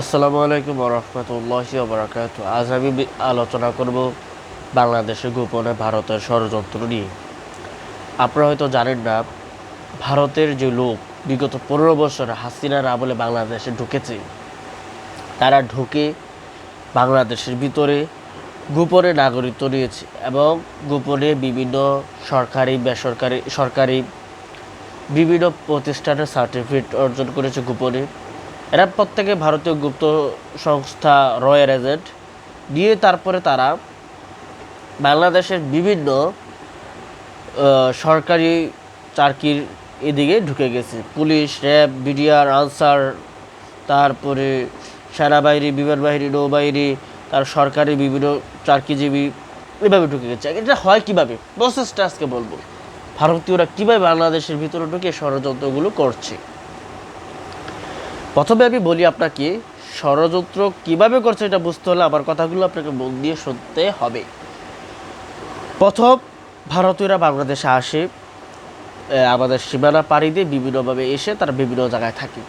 আসসালামু আলাইকুম রহমতুল্লাহ বারাকাত আজ আমি আলোচনা করব বাংলাদেশে গোপনে ভারতের ষড়যন্ত্র নিয়ে। আপনারা হয়তো জানেন না, ভারতের যে লোক বিগত পনেরো বছরে হাসিনার আমলে বাংলাদেশে ঢুকেছে, তারা ঢুকে বাংলাদেশের ভিতরে গোপনে নাগরিকত্ব নিয়েছে এবং গোপনে বিভিন্ন সরকারি, বেসরকারি, সরকারি বিভিন্ন প্রতিষ্ঠানের সার্টিফিকেট অর্জন করেছে গোপনে। এরা প্রত্যেকে ভারতীয় গুপ্ত সংস্থা রয়্যাল এজেন্ট। দিয়ে তারপরে তারা বাংলাদেশের বিভিন্ন সরকারি চাকরির এদিকে ঢুকে গেছে। পুলিশ, র্যাব বিডিআর আনসার, তারপরে সেনাবাহিনী বিমান বাহিনী নৌবাহিনী, তার সরকারি বিভিন্ন চাকরিজীবী এভাবে ঢুকে গেছে। এটা হয় কীভাবে? প্রসেসটা আজকে বলব। ভারতীয়রা কীভাবে বাংলাদেশের ভিতরে ঢুকে ষড়যন্ত্রগুলো করছে? প্রথমে আমি বলি আপনাকে, ষড়যন্ত্র কীভাবে করছে এটা বুঝতে হলে আমার কথাগুলো আপনাকে মন দিয়ে শুনতে হবে। প্রথম, ভারতীয়রা বাংলাদেশে আসে আমাদের সীমানা পাড়ি দিয়ে বিভিন্নভাবে এসে তারা বিভিন্ন জায়গায় থাকে।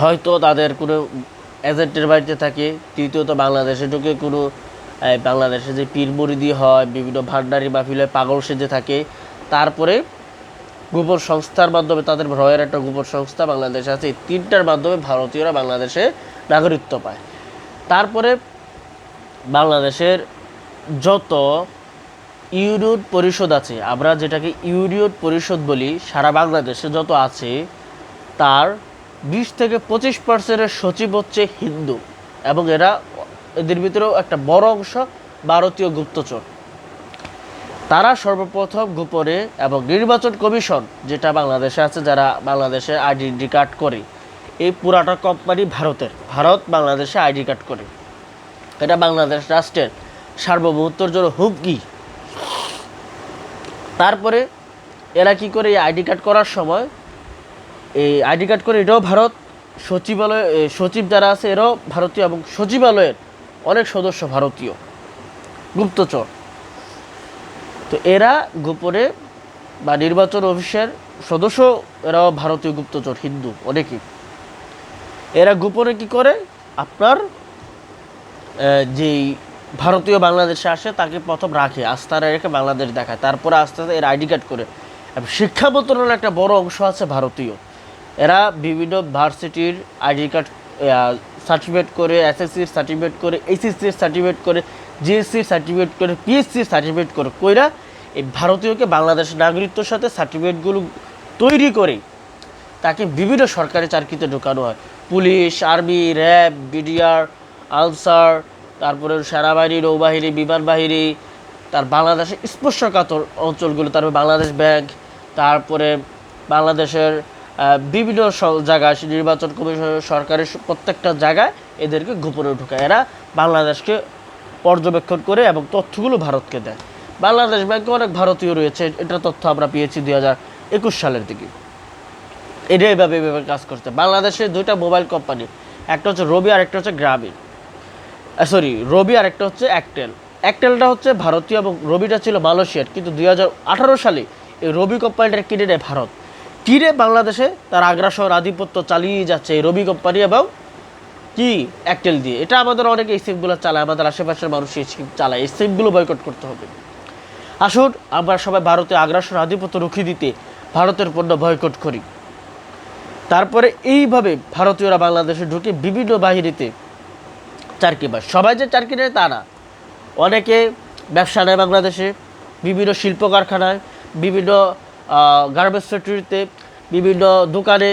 হয়তো তাদের কোনো এজেন্টের বাড়িতে থাকে, তৃতীয়ত বাংলাদেশে ঢুকে কোনো বাংলাদেশে যে পীর মুরিদি হয়, বিভিন্ন ভান্ডারি মাহফিলে পাগল সেজে থাকে, তারপরে গোপন সংস্থার মাধ্যমে, তাদের রয়ের একটা গোপন সংস্থা বাংলাদেশে আছে, এই তিনটার মাধ্যমে ভারতীয়রা বাংলাদেশে নাগরিকত্ব পায়। তারপরে বাংলাদেশের যত ইউনিয়ন পরিষদ আছে, আমরা যেটাকে ইউনিয়ন পরিষদ বলি, সারা বাংলাদেশে যত আছে, তার বিশ থেকে পঁচিশ পার্সেন্টের সচিব হচ্ছে হিন্দু এবং এরা, এদের ভিতরেও একটা বড় অংশ ভারতীয় গুপ্তচর। তারা সর্বপ্রথম গোপনে এবং নির্বাচন কমিশন, যেটা বাংলাদেশে আছে, যারা বাংলাদেশে আইডেন্টি কার্ড করে, এই পুরাটা কোম্পানি ভারতের। ভারত বাংলাদেশে আইডি কার্ড করে। এটা বাংলাদেশ রাষ্ট্রের সার্বভৌমত্বর জন্য হুমকি। তারপরে এরা কি করে এই আইডি কার্ড করার সময়, এই আইডি কার্ড করে এটাও ভারত, সচিবালয় সচিব যারা আছে, এরাও ভারতীয় এবং সচিবালয়ের অনেক সদস্য ভারতীয়। গুপ্তচর। তো এরা গোপনে বা নির্বাচন অফিসের সদস্য, এরাও ভারতীয় গুপ্তচর, হিন্দু, অনেকেই। এরা গোপনে কি করে? আপনার যেই ভারতীয় বাংলাদেশে আসে, তাকে প্রথম রাখে আস্থারা রেখে বাংলাদেশ দেখায়। তারপরে আস্তে আস্তে এর আইডি কার্ড করে। এবং শিক্ষা মন্ত্রণালয়ের একটা বড় অংশ আছে ভারতীয়। এরা বিভিন্ন ভার্সিটির আইডি কার্ড সার্টিফিকেট করে, এসএসসির সার্টিফিকেট করে, এইচএসসির সার্টিফিকেট করে জিএসসির সার্টিফিকেট করে পিএসসি সার্টিফিকেট করে কইরা এই ভারতীয়কে বাংলাদেশের নাগরিকত্বের সাথে সার্টিফিকেটগুলো তৈরি করে তাকে বিভিন্ন সরকারি চাকরিতে ঢোকানো হয়। Police, army, RAB, BDR Ansar তারপরে সেনাবাহিনী, নৌবাহিনী বিমান বাহিনী তার বাংলাদেশের স্পর্শকাতর অঞ্চলগুলো, তারপরে বাংলাদেশ ব্যাংক, তারপরে বাংলাদেশের বিভিন্ন জায়গায় নির্বাচন কমিশন সরকারের প্রত্যেকটা জায়গায় এদেরকে গোপনে ঢোকায়। এরা বাংলাদেশকে পর্যবেক্ষণ করে এবং তথ্যগুলো ভারতকে দেয়। বাংলাদেশ ব্যাংকে অনেক ভারতীয় রয়েছে, এটা তথ্য আমরা পেয়েছি দুই হাজার একুশ সালের দিকে। এটা এভাবে এভাবে কাজ করছে। বাংলাদেশে দুইটা মোবাইল কোম্পানি, একটা হচ্ছে রবি আর একটা হচ্ছে গ্রামীণ। সরি রবি আর একটা হচ্ছে অ্যাকটেল অ্যাকটেলটা হচ্ছে ভারতীয় এবং রবিটা ছিল মালয়েশিয়ার, কিন্তু দুই হাজার আঠারো সালে এই রবি কোম্পানিটা কিনে নেয় ভারত। কিনে বাংলাদেশে তার আগ্রাসন, আধিপত্য চালিয়ে যাচ্ছে এই রবি কোম্পানি এবং কি অ্যাকটেল দিয়ে? এটা আমাদের অনেকে এই সিমগুলো চালায়, আমাদের আশেপাশের মানুষ এই সিম চালায়। এই সিমগুলো বয়কট করতে হবে। আসুন, আমরা সবাই ভারতে আগ্রাসন আধিপত্য রুখে দিতে ভারতের পণ্য বয়কট করি। তারপরে এইভাবে ভারতীয়রা বাংলাদেশে ঢুকে বিভিন্ন বাহিনীতে চারকি বাস সবাই যে চারকি নেয় তা না। অনেকে ব্যবসা নেয় বাংলাদেশে, বিভিন্ন শিল্প কারখানায়, বিভিন্ন গার্মেন্টস ফ্যাক্টরিতে বিভিন্ন দোকানে,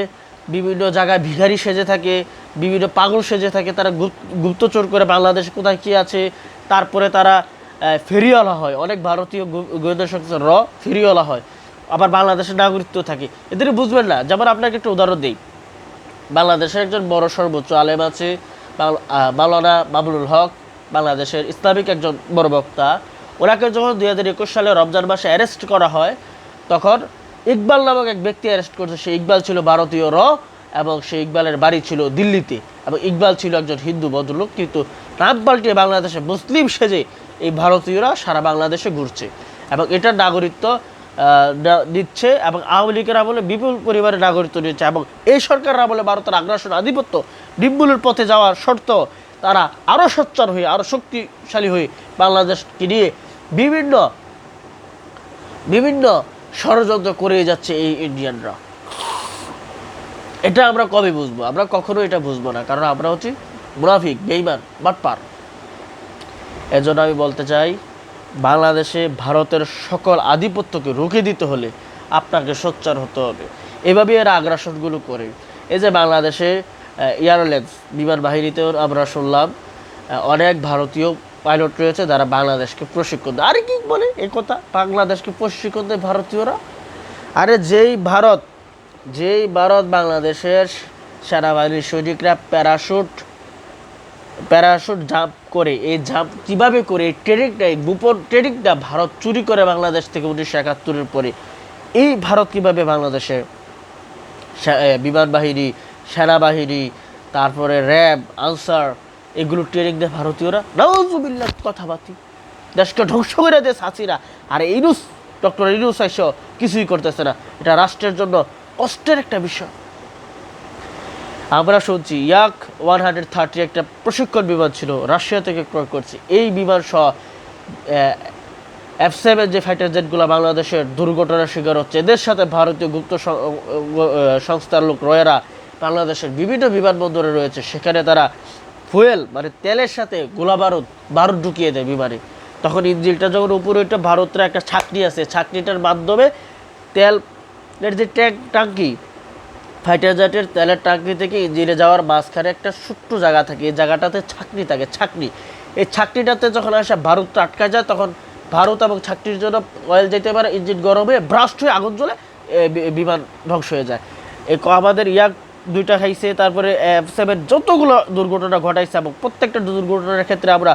বিভিন্ন জায়গায় ভিখারি সেজে থাকে বিভিন্ন পাগল সেজে থাকে, তারা গুপ- গুপ্তচর করে বাংলাদেশে কোথায় কী আছে, তারপরে তারা ফেরিওয়ালা হয়। অনেক ভারতীয় গোয়েন্দা সংস্থা র ফেরিওয়ালা হয়। আবার বাংলাদেশের নাগরিকত্ব থাকে। এদের বুঝবেন না। যেমন আপনাকে একটা উদাহরণ দিই। বাংলাদেশের একজন বড় সর্বোচ্চ আলেম আছে মাওলানা বাবুল হক। বাংলাদেশের ইসলামিক একজন বড় বক্তা। ওনাকে যখন দুই হাজার একুশ সালে রমজান মাসে অ্যারেস্ট করা হয়, তখন ইকবাল নামক এক ব্যক্তি অ্যারেস্ট করছে। সেই ইকবাল ছিল ভারতীয় র এবং সেই ইকবালের বাড়ি ছিল দিল্লিতে এবং ইকবাল ছিল একজন হিন্দু ভদ্রলোক, কিন্তু নাম পাল্টিয়ে বাংলাদেশে মুসলিম সেজে এই ভারতীয়রা সারা বাংলাদেশে ঘুরছে এবং এটার নাগরিকত্ব দিচ্ছে এবং আওয়ামী লীগের আমলে বিপুল পরিমাণে নাগরিকত্ব নিচ্ছে এবং এই সরকারের আমলে ভারতের আগ্রাসন আধিপত্য নির্মূলের পথে যাওয়ার শর্ত তারা আরও সোচ্চার হয়ে আরও শক্তিশালী হয়ে বাংলাদেশকে নিয়ে বিভিন্ন বিভিন্ন ষড়যন্ত্র করে যাচ্ছে এই ইন্ডিয়ানরা। এটা আমরা কবে বুঝব? আমরা কখনো এটা বুঝব না, কারণ আমরা হচ্ছি মুনাফিক বেইমান বাট বাটপার। এজন্য আমি বলতে চাই, বাংলাদেশে ভারতের সকল আধিপত্যকে রুখে দিতে হলে আপনাকে সোচ্চার হতে হবে। এভাবে এরা আগ্রাসনগুলো করে। এই যে বাংলাদেশে এয়ারলাইন্স বিমান বাহিনীতেও আমরা শুনলাম অনেক ভারতীয় পাইলট রয়েছে যারা বাংলাদেশকে প্রশিক্ষণ দেয়। আরে কি বলে? এ কথা? বাংলাদেশকে প্রশিক্ষণ দেয় ভারতীয়রা? আরে যেই ভারত যেই ভারত বাংলাদেশের সেনাবাহিনীর সৈনিকরা প্যারাশুট প্যারাশুট জাম্প করে এই জাম্প কীভাবে করে এই ট্রেনিংটা এই গোপন ট্রেনিংটা ভারত চুরি করে বাংলাদেশ থেকে উনিশশো একাত্তরের পরে। এই ভারত কীভাবে বাংলাদেশে সে- এ, বিমান বাহিনী সেনাবাহিনী তারপরে র্যাব আনসার এগুলো ট্রেনিং দেয় ভারতীয়রা? নজুবিল্লাহ কথাবার্তি। দেশকে ধ্বংস করে দেশ হাসিরা আর ইনুস ডক্টর ইনুস আইস কিছুই করতেছে না। এটা রাষ্ট্রের জন্য কষ্টের একটা বিষয়। আমরা শুনছি, ইয়াক ওয়ান হান্ড্রেড থার্টি একটা প্রশিক্ষণ বিমান ছিল, রাশিয়া থেকে ক্রয় করছে। এই বিমান সহ এফ সেভেন যে ফাইটার জেটগুলো বাংলাদেশের দুর্ঘটনার শিকার হচ্ছে, এদের সাথে ভারতীয় গুপ্ত সংস্থার লোক রয়েরা বাংলাদেশের বিভিন্ন বিমানবন্দরে রয়েছে। সেখানে তারা ফুয়েল মানে তেলের সাথে গোলা বারুদ বারুদ ঢুকিয়ে দেয় বিমানে। তখন ইঞ্জিনটা যখন উপরে ওইটা ভারতের একটা ছাকনি আছে, ছাকনিটার মাধ্যমে তেলের যে ট্যাঙ্ক ফাইটার জেটের তেলের টাঙ্কি থেকে ইঞ্জিনে যাওয়ার মাঝখানে একটা ছোট্ট জায়গা থাকে। এই জায়গাটাতে ছাকনি থাকে, ছাকনি। এই ছাকনিটাতে যখন আসে ভারতটা আটকা যায়, তখন ভারত এবং ছাকনির জন্য অয়েল যেতে পারে ইঞ্জিন গরম হয়ে ব্রাস্ট হয়ে আগুন জ্বলে বিমান ধ্বংস হয়ে যায়। এই আমাদের ইয়াক দুইটা খাইছে, তারপরে এফ সেভেন যতগুলো দুর্ঘটনা ঘটাইছে এবং প্রত্যেকটা দুর্ঘটনার ক্ষেত্রে আমরা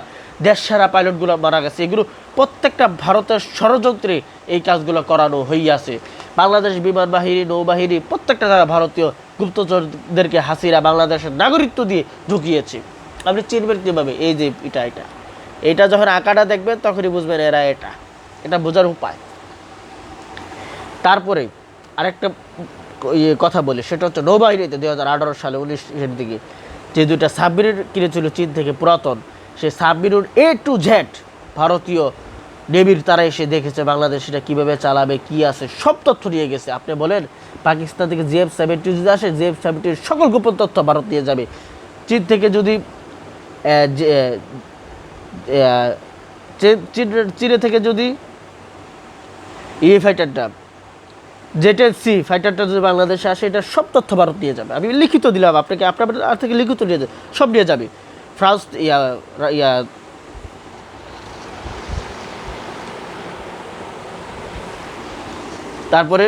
দেশ সেরা পাইলটগুলো মারা গেছে। এগুলো প্রত্যেকটা ভারতের ষড়যন্ত্রে এই কাজগুলো করানো হইয়াছে। বাংলাদেশ বিমান বাহিনী নৌবাহিনী, প্রত্যেকটা যারা ভারতীয় গুপ্তচরদেরকে হাসিরা বাংলাদেশের নাগরিকত্ব দিয়ে ঢুকিয়েছে। আপনি চিনবেন কীভাবে? এই যে এটা এটা। এটা যখন আঁকাটা দেখবেন, তখনই বুঝবেন এরা এটা। এটা বোঝার উপায়। তারপরে আরেকটা ইয়ে কথা বলি, সেটা হচ্ছে নৌবাহিনীতে দুই হাজার আঠারো সালে উনিশের দিকে যে দুইটা সাবমেরিন কিনেছিল চীন থেকে পুরাতন, সেই সাবমেরিন এ টু জেড ভারতীয় নেভির তারা এসে দেখেছে বাংলাদেশ এটা কীভাবে চালাবে, কি আছে, সব তথ্য নিয়ে গেছে। আপনি বলেন, পাকিস্তান থেকে জিএফ সেভেন্টি যদি আসে, জিএফ সেভেন্টির সকল গোপন তথ্য ভারত নিয়ে যাবে। চীন থেকে যদি চীন- থেকে যদি ইয়ে ফাইটারটা জেটের সি ফাইটারটা যদি বাংলাদেশে আসে, এটা সব তথ্য ভারত নিয়ে যাবে। আমি লিখিত দিলাম আপনাকে, আপনার থেকে লিখিত নিয়ে যাবে সব নিয়ে যাবে। ফ্রান্স, ইয়া ইয়া তারপরে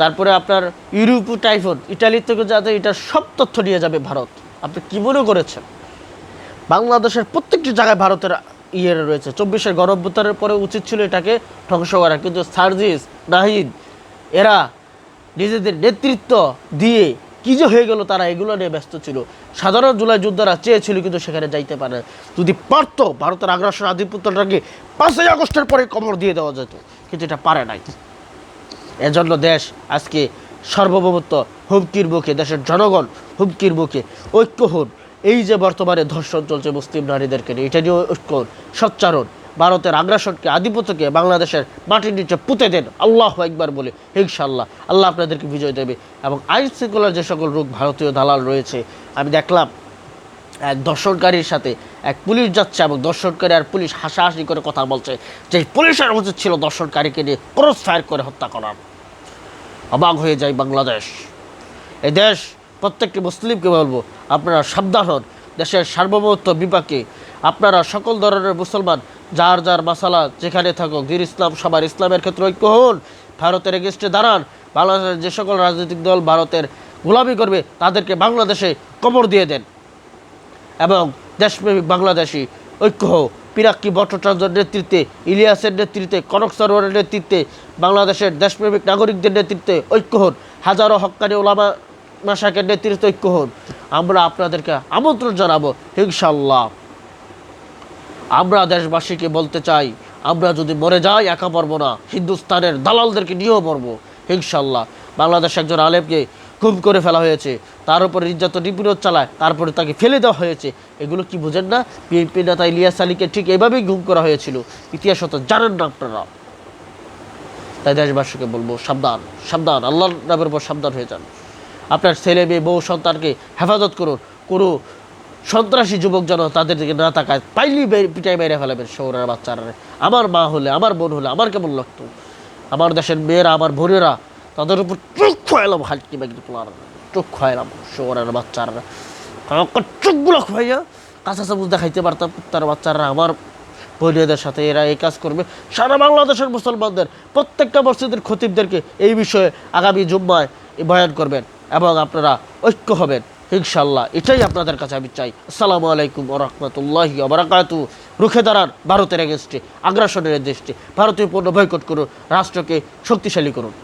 তারপরে আপনার ইউরোপ টাইফন ইটালির থেকে যাতে এটা সব তথ্য নিয়ে যাবে ভারত। আপনি কি মনে করেছেন? বাংলাদেশের প্রত্যেকটি জায়গায় ভারতের ইয়ে রয়েছে। চব্বিশের গণঅভ্যুত্থানের পরে উচিত ছিল এটাকে ধ্বংস করা, কিন্তু সার্জিস, নাহিদ, এরা নিজেদের নেতৃত্ব দিয়ে কি যে হয়ে গেল তারা এগুলো নিয়ে ব্যস্ত ছিল। সাধারণ জুলাই যোদ্ধারা চেয়েছিল কিন্তু সেখানে যাইতে পারে। যদি পারতো, ভারতের আগ্রাসন আধিপত্যটাকে পাঁচই আগস্টের পরে কবর দিয়ে দেওয়া যেত। কিন্তু এটা পারে নাই। এজন্য দেশ আজকে সার্বভৌমত্ব হুমকির মুখে, দেশের জনগণ হুমকির মুখে ঐক্য হন। এই যে বর্তমানে ধর্ষণ চলছে মুসলিম নারীদেরকে নিয়ে, এটা নিয়ে ঐক্য সচ্চারণ ভারতের আগ্রাসনকে আধিপত্যকে বাংলাদেশের মাটির নিচে পুঁতে দেন। আল্লাহ একবার বলে ইনশাল্লাহ আল্লাহ আপনাদেরকে বিজয় দেবে। এবং আইন শৃঙ্খলার যে সকল রোগ ভারতীয় দালাল রয়েছে, আমি দেখলাম এক দর্শনকারীর সাথে এক পুলিশ যাচ্ছে এবং দর্শনকারী আর পুলিশ হাসাহাসি করে কথা বলছে। যে পুলিশের উচিত ছিল দর্শনকারীকে নিয়ে ক্রস ফায়ার করে হত্যা করার অবাক হয়ে যায় বাংলাদেশ। এই দেশ, প্রত্যেকটি মুসলিমকে বলব, আপনারা সাবধান হন। দেশের সার্বভৌমত্ব বিপাকে আপনারা সকল ধরনের মুসলমান, যার যার মাসালা যেখানে থাকুক, দিন ইসলাম সবার ইসলামের ক্ষেত্রে ঐক্য হন, ভারতের এগেস্টে দাঁড়ান, বাংলাদেশের যে সকল রাজনৈতিক দল ভারতের গোলামি করবে, তাদেরকে বাংলাদেশে কবর দিয়ে দেন। এবং দেশপ্রেমিক বাংলাদেশি ঐক্য পিরাক্কি ভট্টাচার্যের নেতৃত্বে, ইলিয়াসের নেতৃত্বে, কনক সরোয়ারের নেতৃত্বে, বাংলাদেশের দেশপ্রেমিক নাগরিকদের নেতৃত্বে ঐক্য হন। হাজারো হক্কানি ওলামা মাসাকের নেতৃত্বে ঐক্য হন। আমরা আপনাদেরকে আমন্ত্রণ জানাব ইনশাল্লাহ আমরা দেশবাসীকে বলতে চাই, আমরা যদি মরে যাই একা পারব না। হিন্দুস্তানের দালালদেরকে নিয়েও মরবো ইনশাল্লাহ বাংলাদেশ একজন আলেমকে গুম করে ফেলা হয়েছে। তার উপরে নির্যাতন নিপীড়ন চালায়, তারপরে তাকে ফেলে দেওয়া হয়েছে। এগুলো কি বোঝেন না? বিএনপি নেতা ইলিয়াস আলীকে ঠিক এভাবেই গুম করা হয়েছিল। ইতিহাস তো জানেন না আপনারা। তাই দেশবাসীকে বলব, সাবধান সাবধান, আল্লাহর নামের উপর সাবধান হয়ে যান। আপনার ছেলে মেয়ে, বউ, সন্তানকে হেফাজত করুন। কোনো সন্ত্রাসী যুবক যেন তাদের দিকে না তাকায় পাইলি পিটাই মেরে ফেলাবেন শহরের বাচ্চারা। আমার মা হলে, আমার বোন হলে, আমার কেমন লাগতো? আমার দেশের মেয়েরা, আমার বোনেরা তাদের উপর চোখ খোয়ালাম হালকি বাগি তোলার চোখ খোয়ালাম শহরের বাচ্চারা। চোখগুলো খোয়াইয়া কাঁচা চামচ দেখাইতে পারতাম তার বাচ্চারা আমার বোনেদের সাথে এরা এই কাজ করবে। সারা বাংলাদেশের মুসলমানদের, প্রত্যেকটা মসজিদের খতিবদেরকে এই বিষয়ে আগামী জুম্মায় বয়ান করবেন এবং আপনারা ঐক্য হবেন ইনশাল্লাহ এটাই আপনাদের কাছে আমি চাই। আসসালামু আলাইকুম ওরহমতুল্লাহি ওবরাকাতু রুখে দাঁড়ান ভারতের এগেনস্টে আগ্রাসনের দেশটি ভারতীয় পণ্য বয়কট করুন, রাষ্ট্রকে শক্তিশালী করুন।